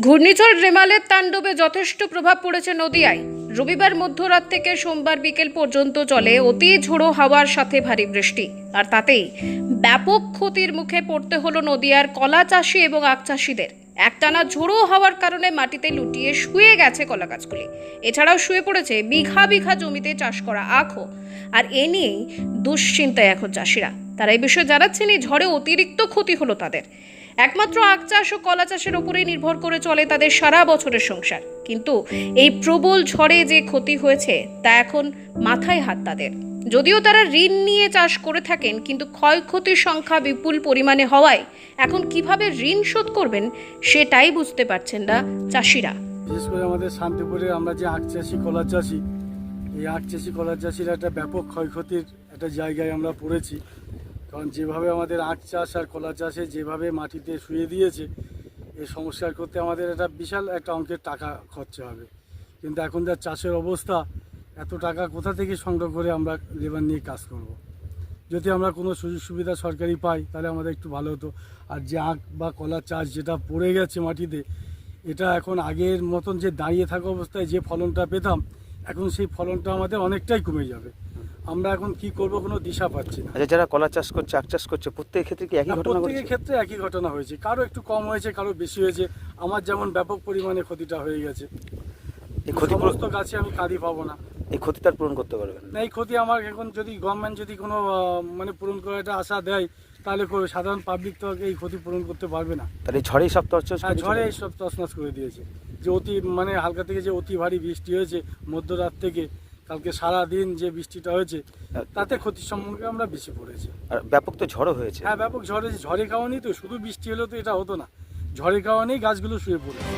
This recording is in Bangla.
ঘূর্ণিঝড় রেমালের তাণ্ডবে যথেষ্ট প্রভাব পড়েছে নদিয়ায়। রবিবার মধ্যরাত থেকে সোমবার বিকেল পর্যন্ত চলে অতি ঝোড়ো হাওয়ার সাথে ভারী বৃষ্টি। আর তাতেই ব্যাপক ক্ষতির মুখে পড়তে হলো নদিয়ার কলা চাষি এবং আখ চাষিদের। একটানা ঝোড়ো হওয়ার কারণে মাটিতে লুটিয়ে শুয়ে গেছে কলা গাছগুলি। এছাড়াও শুয়ে পড়েছে বিঘা বিঘা জমিতে চাষ করা আখও। আর এ নিয়েই দুশ্চিন্তায় এখন চাষিরা। তারা এই বিষয়ে জানাচ্ছেন, এই ঝড়ে অতিরিক্ত ক্ষতি হলো তাদের। একমাত্র আখ চাষ ও কলা চাষের উপরেই নির্ভর করে চলে তাদের সারা বছরের সংসার। কিন্তু এই প্রবল ঝড়ে যে ক্ষতি হয়েছে, তা এখন মাথায় হাত তাদের। যদিও তারা ঋণ নিয়ে চাষ করে থাকেন, কিন্তু ক্ষয়ক্ষতির সংখ্যা বিপুল পরিমাণে হওয়ায় এখন কীভাবে ঋণ শোধ করবেন, সেটাই বুঝতে পারছেন না চাষিরা। বিশেষ করে আমাদের শান্তিপুরে আমরা যে আখ চাষি, কলা চাষি, এই আখ চাষি, কলা চাষির একটা ব্যাপক ক্ষয়ক্ষতির একটা জায়গায় আমরা পড়েছি। কারণ যেভাবে আমাদের আখ চাষ আর কলা চাষে যেভাবে মাটিতে শুয়ে দিয়েছে এই সংস্কার করতে আমাদের একটা বিশাল একটা অঙ্কের টাকা খরচা হবে। কিন্তু এখন যা চাষের অবস্থা, এত টাকা কোথা থেকে সংগ্রহ করে আমরা লেবার নিয়ে কাজ করব। যদি আমরা কোনো সুযোগ সুবিধা সরকারি পাই, তাহলে আমাদের একটু ভালো হতো। আর যে আখ বা কলা চাষ যেটা পড়ে গেছে মাটিতে, এটা এখন আগের মতন যে দাঁড়িয়ে থাকা অবস্থায় যে ফলনটা পেতাম, এখন সেই ফলনটা আমাদের অনেকটাই কমে যাবে। আমরা এখন কি করব কোনো দিশা পাচ্ছি না। আচ্ছা যারা কলা চাষ করছে আখ চাষ করছে প্রত্যেক ক্ষেত্রে কি একই ঘটনা প্রত্যেকের ক্ষেত্রে একই ঘটনা হয়েছে। কারও একটু কম হয়েছে কারও বেশি হয়েছে। আমার যেমন ব্যাপক পরিমাণে ক্ষতিটা হয়ে গেছে। এই ক্ষতি সমস্ত গাছে আমি কাঁদি পাবো না। এই ক্ষতি তার পূরণ করতে পারবেন না। এই ক্ষতি আমার এখন যদি গভর্নমেন্ট যদি কোনো মানে পূরণ করার একটা আশা দেয় তাহলে করবে সাধারণ পাবলিক তো এই ক্ষতি পূরণ করতে পারবে না। তাহলে ঝড়েই সব তরচ হ্যাঁ ঝড়ে এই সব তছনছ করে দিয়েছে। যে অতি মানে হালকা থেকে যে অতি ভারী বৃষ্টি হয়েছে মধ্যরাত থেকে কালকে সারা দিন যে বৃষ্টিটা হয়েছে তাতে ক্ষতির সম্মুখীন আমরা বেশি পড়েছি। আর ব্যাপক তো ঝড়ও হয়েছে। হ্যাঁ ব্যাপক ঝড় হয়েছে। ঝড়ে কারণেই তো শুধু বৃষ্টি হলে তো এটা হতো না। ঝড়ের কারণেই গাছগুলো শুয়ে পড়েছে।